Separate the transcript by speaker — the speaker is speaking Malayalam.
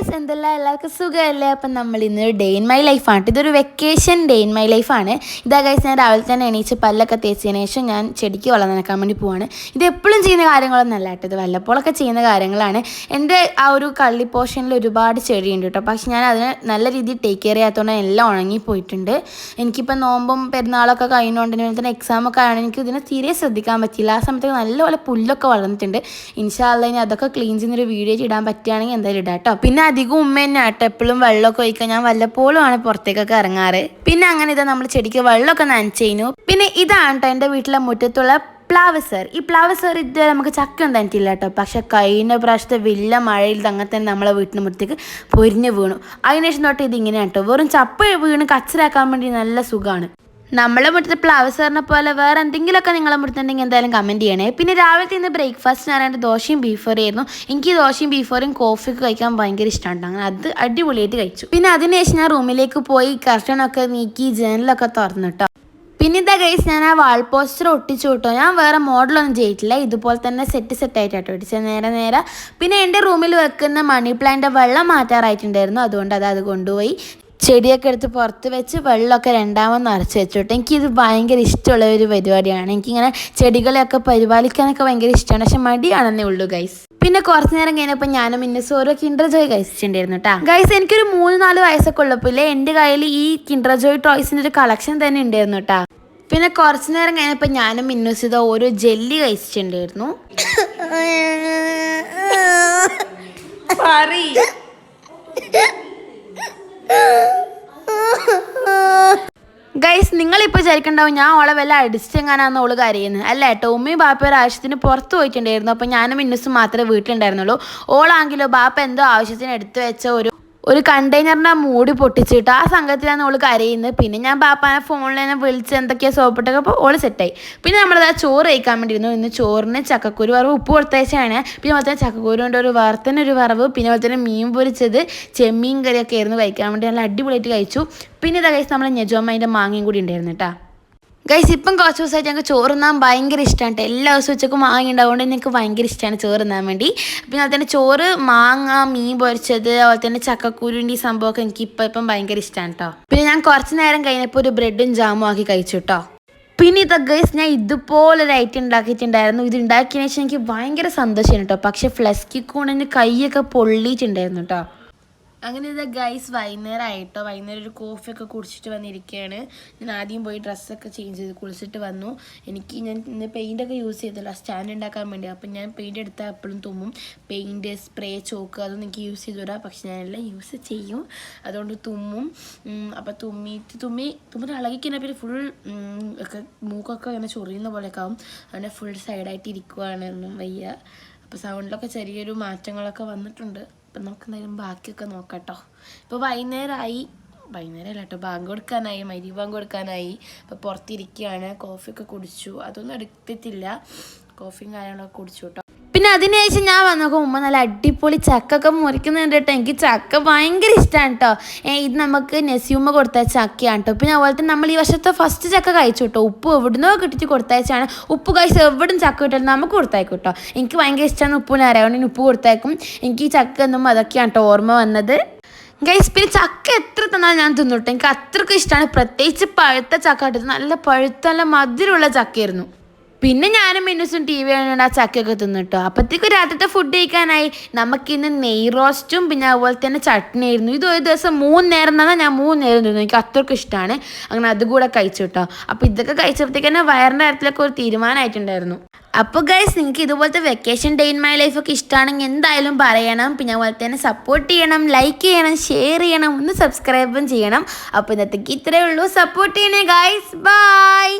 Speaker 1: ഗൈസ് എന്തെല്ലാം? എല്ലാവർക്കും സുഖമല്ലേ? അപ്പം നമ്മൾ ഇന്നൊരു ഡേ ഇൻ മൈ ലൈഫാണ് ഇതൊരു വെക്കേഷൻ ഡേ ഇൻ മൈ ലൈഫാണ് ഇതാ ഗൈസ് ഞാൻ രാവിലെ തന്നെ എണീച്ച് പല്ലൊക്കെ തേച്ചതിന് ശേഷം ഞാൻ ചെടിക്ക് വെള്ളം നനക്കാൻ വേണ്ടി പോവാണ്. ഇത് എപ്പോഴും ചെയ്യുന്ന കാര്യങ്ങളൊന്നും അല്ല കേട്ടോ. ഇത് വല്ലപ്പോഴൊക്കെ ചെയ്യുന്ന കാര്യങ്ങളാണ്. എന്റെ ആ ഒരു കള്ളി പോർഷനിൽ ഒരുപാട് ചെടിയുണ്ട് കേട്ടോ. പക്ഷെ ഞാൻ അതിനെ നല്ല രീതിയിൽ ടേക്ക് കെയർ ചെയ്യാത്തതുകൊണ്ട് എല്ലാം ഉണങ്ങിപ്പോയിട്ടുണ്ട് എനിക്കിപ്പോൾ നോമ്പും പെരുന്നാളൊക്കെ കഴിഞ്ഞുകൊണ്ട് തന്നെ എക്സാമൊക്കെ ആയതുകൊണ്ട് എനിക്ക് ഇതിനെ തീരെ ശ്രദ്ധിക്കാൻ പറ്റില്ല ആ സമയത്ത് നല്ലപോലെ പുല്ലൊക്കെ വളർന്നിട്ടുണ്ട്. ഇൻഷാല്ല ഇനി അതൊക്കെ ക്ലീൻ ചെയ്യുന്നൊരു വീഡിയോ ഇടാൻ പറ്റുകയാണെങ്കിൽ എന്തായാലും ഇടാം കേട്ടോ. പിന്നെ അധികം ഉമ്മ തന്നെ ആട്ടെ എപ്പോഴും വെള്ളമൊക്കെ ഒഴിക്കാൻ ഞാൻ വല്ലപ്പോഴും ആണ് പുറത്തേക്കൊക്കെ ഇറങ്ങാറ്. പിന്നെ അങ്ങനെ ഇതാ നമ്മൾ ചെടിക്ക് വെള്ളമൊക്കെ നനച്ചു കഴിഞ്ഞു. പിന്നെ ഇതാണ് കേട്ടോ എന്റെ വീട്ടിലെ മുറ്റത്തുള്ള പ്ലാവ് സർ. ഈ പ്ലാവ് സർ ഇതുവരെ നമുക്ക് ചക്ക തന്നിട്ടില്ല കേട്ടോ പക്ഷെ കഴിഞ്ഞ പ്രാവശ്യത്തെ വലിയ മഴയിൽ ഇത് അങ്ങനെ തന്നെ നമ്മളെ വീട്ടിന് മുറ്റത്തേക്ക് പൊരിഞ്ഞ് വീണു. അതിനുശേഷം തൊട്ട് ഇത് ഇങ്ങനെയാട്ടോ വെറും ചപ്പ വീണ് കച്ചറാക്കാൻ വേണ്ടി നല്ല സുഖമാണ് നമ്മളെ മുറ്റത്ത് പ്ലാവ് സാറിനെ പോലെ വേറെ എന്തെങ്കിലുമൊക്കെ നിങ്ങളെ മുറ്റത്തുണ്ടെങ്കിൽ എന്തായാലും കമന്റ് ചെയ്യണേ. പിന്നെ രാവിലത്തെ ഇന്ന് ബ്രേക്ക്ഫാസ്റ്റ് എന്റെ ദോശയും ബീഫ് കറി ആയിരുന്നു. എനിക്ക് ദോശയും ബീഫ് കറിയും കോഫിയൊക്കെ കഴിക്കാൻ ഭയങ്കര ഇഷ്ടമുണ്ട് അങ്ങനെ അത് അടിപൊളിയായിട്ട് കഴിച്ചു. പിന്നെ അതിനുശേഷം ഞാൻ റൂമിലേക്ക് പോയി കർട്ടനൊക്കെ നീക്കി ജനലൊക്കെ തുറന്നു കേട്ടോ പിന്നെ ഇതാ ഗൈസ് ഞാൻ ആ വാൾ പോസ്റ്റർ ഒട്ടിച്ചു കിട്ടോ ഞാൻ വേറെ മോഡലൊന്നും ചെയ്തിട്ടില്ല. ഇതുപോലെ തന്നെ സെറ്റ് സെറ്റ് ആയിട്ടാട്ടോ ഒട്ടിച്ചത്. നേരെ നേരെ. പിന്നെ എന്റെ റൂമിൽ വെക്കുന്ന മണി പ്ലാന്റ് വെള്ളം മാറ്റാറായിട്ടുണ്ടായിരുന്നു. അതുകൊണ്ട് അത് അത് കൊണ്ടുപോയി. ചെടിയൊക്കെ എടുത്ത് പുറത്ത് വെച്ച് വെള്ളമൊക്കെ രണ്ടാമത് നിറച്ച് വെച്ചോട്ടെ എനിക്കിത് ഭയങ്കര ഇഷ്ടമുള്ള ഒരു പരിപാടിയാണ്. എനിക്കിങ്ങനെ ചെടികളെയൊക്കെ പരിപാലിക്കാനൊക്കെ ഭയങ്കര ഇഷ്ടമാണ്. പക്ഷെ മടിയാണെന്നേ ഉള്ളൂ ഗൈസ് പിന്നെ കുറച്ച് നേരം കഴിഞ്ഞപ്പോൾ ഞാനും ഇന്ന സോറോ കിൻഡർ ജോയ് കഴിച്ചിട്ടുണ്ടായിരുന്നു കേട്ടോ ഗൈസ് എനിക്കൊരു മൂന്ന് നാല് വയസ്സൊക്കെ ഉള്ളപ്പോൾ എന്റെ കയ്യിൽ ഈ കിൻഡർ ജോയ് ടോയ്സിന്റെ ഒരു കളക്ഷൻ തന്നെ ഉണ്ടായിരുന്നു കേട്ടോ പിന്നെ കുറച്ച് നേരം കഴിഞ്ഞപ്പോൾ ഞാനും മിന്നുസിത ഓരോ ജെല്ലി കഴിച്ചിട്ടുണ്ടായിരുന്നു ഗൈസ് നിങ്ങളിപ്പോൾ വിചാരിക്കണ്ടാവും ഞാൻ ഓളെ വല്ല അടിച്ചെങ്ങാനാന്ന് ഓൾ കരയുന്നത് അല്ല? കേട്ടോ ഉമ്മയും ബാപ്പ ഒരു ആവശ്യത്തിന് പുറത്ത് പോയിട്ടുണ്ടായിരുന്നു. അപ്പോൾ ഞാനും മിന്നസും മാത്രമേ വീട്ടിലുണ്ടായിരുന്നുള്ളൂ. ഓളാണെങ്കിലോ ബാപ്പ എന്തോ ആവശ്യത്തിന് എടുത്തു വെച്ച ഒരു ഒരു കണ്ടെയ്നറിന്റെ മൂടി പൊട്ടിച്ചിട്ട് ആ സംഘത്തിലാണ് ഓൾ കരയുന്നത്. പിന്നെ ഞാൻ പാപ്പാനെ ഫോണിൽ തന്നെ വിളിച്ച് എന്തൊക്കെയാ സോപ്പിട്ടൊക്കെ അപ്പോൾ ഓൾ സെറ്റായി പിന്നെ നമ്മളത് ആ ചോറ് കഴിക്കാൻ വേണ്ടിയിരുന്നു. ഇന്ന് ചോറിന് ചക്കക്കുരു വറവ് ഉപ്പ് കൊടുത്തയച്ചാണ്. പിന്നെ അതുപോലെ തന്നെ ചക്കക്കുരുവിന്റെ ഒരു വറുത്തന്നെ ഒരു വറവ് പിന്നെ അതുപോലെ തന്നെ മീൻ പൊരിച്ചത് ചെമ്മീൻ കറിയൊക്കെ ആയിരുന്നു കഴിക്കാൻ വേണ്ടി നല്ല അടിപൊളിയായിട്ട് കഴിച്ചു. പിന്നെ ഇതാ കഴിച്ച് നമ്മൾ ഞെജോമ്മേന്റെ മാങ്ങയും കൂടി ഉണ്ടായിരുന്നു കേട്ടോ. ഗൈസ് ഇപ്പം കുറച്ച് ദിവസമായിട്ട് ഞങ്ങൾക്ക് ചോറ് തിന്നാൻ ഭയങ്കര ഇഷ്ടമാണ് എല്ലാ ദിവസവും ഉച്ചയ്ക്ക് മാങ്ങ ഉണ്ടാവുകൊണ്ട് എനിക്ക് ഭയങ്കര ഇഷ്ടമാണ് ചോറ് തിന്നാൻ വേണ്ടി. പിന്നെ അതുപോലെ തന്നെ ചോറ് മാങ്ങ മീൻ പൊരിച്ചത് അതുപോലെ തന്നെ ചക്കക്കുരുവിന്റെ ഈ സംഭവമൊക്കെ എനിക്ക് ഇപ്പം ഇപ്പം ഭയങ്കര ഇഷ്ടമാണ് കേട്ടോ പിന്നെ ഞാൻ കുറച്ച് നേരം കഴിഞ്ഞപ്പോൾ ഒരു ബ്രെഡും ജാമും ആക്കി കഴിച്ചു കേട്ടോ പിന്നെ ഇത് ഗൈസ് ഞാൻ ഇതുപോലെ ഒരു ഐറ്റം ഉണ്ടാക്കിയിട്ടുണ്ടായിരുന്നു. ഇത് ഉണ്ടാക്കിയതിനു ശേഷം എനിക്ക് ഭയങ്കര സന്തോഷമാണ് കേട്ടോ പക്ഷെ ഫ്ലസ്കി കൂണിന് കൈയൊക്കെ പൊള്ളിയിട്ടുണ്ടായിരുന്നു കേട്ടോ അങ്ങനെ ഇതാ ഗൈസ് വൈകുന്നേരം ആയിട്ടോ വൈകുന്നേരം ഒരു കോഫിയൊക്കെ കുടിച്ചിട്ട് വന്നിരിക്കുകയാണ് ഞാൻ ആദ്യം പോയി ഡ്രസ്സൊക്കെ ചേഞ്ച് ചെയ്ത് കുളിച്ചിട്ട് വന്നു. എനിക്ക് ഞാൻ ഇന്ന് പെയിന്റൊക്കെ യൂസ് ചെയ്തല്ലോ സ്റ്റാൻഡ് ഉണ്ടാക്കാൻ വേണ്ടി. അപ്പം ഞാൻ പെയിന്റ് എടുത്താൽ എപ്പോഴും തുമ്മും. പെയിന്റ് സ്പ്രേ ചോക്ക് അതൊന്നും എനിക്ക് യൂസ് ചെയ്തുകൂടാ. പക്ഷെ ഞാനെല്ലാം യൂസ് ചെയ്യും. അതുകൊണ്ട് തുമ്മും. അപ്പം തുമ്മിയിട്ട് തുമ്മി തുമ്മിട്ട് ഇളകിക്കഴിഞ്ഞാൽ പിന്നെ ഫുൾ ഒക്കെ മൂക്കൊക്കെ ഇങ്ങനെ ചൊറിയുന്ന പോലെയൊക്കെ ആവും. അങ്ങനെ ഫുൾ സൈഡായിട്ട് ഇരിക്കുവാണ്. ഒന്നും വയ്യ. അപ്പോൾ സൗണ്ടിലൊക്കെ ചെറിയൊരു മാറ്റങ്ങളൊക്കെ വന്നിട്ടുണ്ട്. അപ്പം നമുക്ക് എന്തായാലും ബാക്കിയൊക്കെ നോക്കാട്ടോ. ഇപ്പോൾ വൈകുന്നേരമായി. വൈകുന്നേരം അല്ല കേട്ടോ ബാങ്ക് കൊടുക്കാനായി മരി ബാങ്ക് കൊടുക്കാനായി. അപ്പോൾ പുറത്തിരിക്കുകയാണ് കോഫിയൊക്കെ കുടിച്ചു. അതൊന്നും എടുത്തിട്ടില്ല. കോഫിയും കാര്യങ്ങളൊക്കെ കുടിച്ചു പിന്നെ അതിനുശേഷം ഞാൻ വന്നപ്പോൾ ഉമ്മ നല്ല അടിപൊളി ചക്കൊക്കെ മുറിക്കുന്നുണ്ട് കേട്ടോ. എനിക്ക് ചക്ക ഭയങ്കര ഇഷ്ടമാണ് കേട്ടോ. ഇത് നമുക്ക് നെസ്യൂമ്മ കൊടുത്ത ചക്കയാണ് കേട്ടോ. പിന്നെ അതുപോലെ തന്നെ നമ്മൾ ഈ വർഷത്തെ ഫസ്റ്റ് ചക്ക കഴിച്ചു കേട്ടോ. ഉപ്പ് എവിടുന്നോ കിട്ടിയിട്ട് കൊടുത്തയച്ചാണ്. ഉപ്പ് കഴിച്ച് എവിടും ചക്ക കിട്ടുന്നത് നമുക്ക് കൊടുത്തയക്കും കേട്ടോ. എനിക്ക് ഭയങ്കര ഇഷ്ടമാണ് ഉപ്പിന് അറിയാം ഉപ്പ് കൊടുത്തയക്കും. എനിക്ക് ഈ ചക്ക എന്നും അതൊക്കെയാണ് കേട്ടോ ഓർമ്മ വന്നത്. ഗൈസ് പിന്നെ ചക്ക എത്ര തന്നാൽ ഞാൻ തിന്നുട്ടോ എനിക്ക് അത്രക്കും ഇഷ്ടമാണ് പ്രത്യേകിച്ച് പഴുത്ത ചക്ക നല്ല പഴുത്ത നല്ല മധുരമുള്ള ചക്കയായിരുന്നു. പിന്നെ ഞാനും മിന്നുസും ടി വി കാണുകൊണ്ട് ആ ചക്കയൊക്കെ തിന്നിട്ടോ. അപ്പോഴത്തേക്കും രാത്രിത്തെ ഫുഡ് കഴിക്കാനായി. നമുക്കിന്ന് നെയ് റോസ്റ്റും പിന്നെ അതുപോലെ തന്നെ ചട്നി ആയിരുന്നു ഇത് ഒരു ദിവസം മൂന്ന് നേരം തന്നാൽ ഞാൻ മൂന്ന് നേരം തിന്നു. എനിക്ക് അത്രക്കും ഇഷ്ടമാണ് അങ്ങനെ അതുകൂടെ കഴിച്ചു കേട്ടോ അപ്പോൾ ഇതൊക്കെ കഴിച്ചപ്പോഴത്തേക്ക് തന്നെ വയറിന്റെ കാര്യത്തിലൊക്കെ ഒരു തീരുമാനമായിട്ടുണ്ടായിരുന്നു. അപ്പോൾ ഗൈസ് നിങ്ങൾക്ക് ഇതുപോലത്തെ വെക്കേഷൻ ഡേ ഇൻ മൈ ലൈഫൊക്കെ ഇഷ്ടമാണെങ്കിൽ എന്തായാലും പറയണം. പിന്നെ അതുപോലെ തന്നെ സപ്പോർട്ട് ചെയ്യണം ലൈക്ക് ചെയ്യണം ഷെയർ ചെയ്യണം ഒന്ന് സബ്സ്ക്രൈബും ചെയ്യണം. അപ്പോൾ ഇന്നത്തേക്ക് ഇത്രയേ ഉള്ളൂ. സപ്പോർട്ട് ചെയ്യണേ ഗൈസ് ബൈ